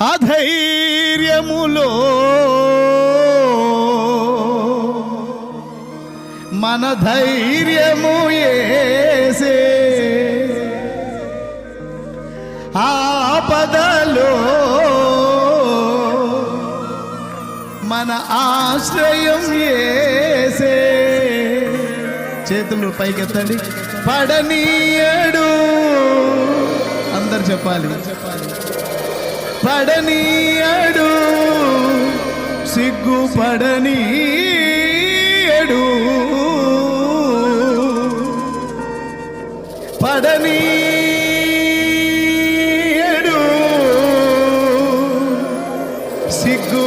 అధైర్యములో మన ధైర్యము ఏసే. ఆపదలో మన ఆశ్రయం ఏసే. చేతులు పైకెత్తండి. పడనీయడు. అందరు చెప్పాలి. పడనీయడు సిగ్గు పడనీయడు పడనీయడు సిగ్గు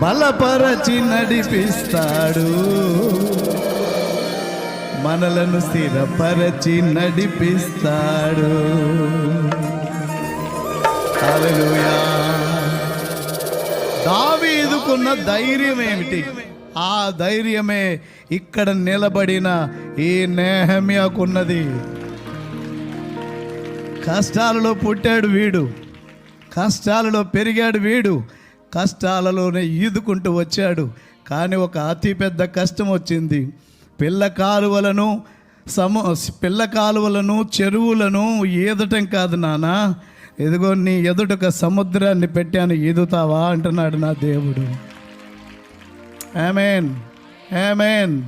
బలపరచి నడిపిస్తాడు. మనలను స్థిరపరచి నడిపిస్తాడు. దావీదుకున్న ధైర్యం ఏమిటి ఆ ధైర్యమే ఇక్కడ నిలబడిన ఈ నేహమ్యాకున్నది. కష్టాలలో పుట్టాడు వీడు. కష్టాలలో పెరిగాడు వీడు. కష్టాలలోనే ఈదుకుంటూ వచ్చాడు. కానీ ఒక అతి పెద్ద కష్టం వచ్చింది పిల్ల కాలువలను సమ పిల్ల కాలువలను చెరువులను ఈదటం కాదు నాన్న ఎదుగో నీ ఎదుట ఒక సముద్రాన్ని పెట్టాను ఈదుతావా? అంటున్నాడు నా దేవుడు. Amen amen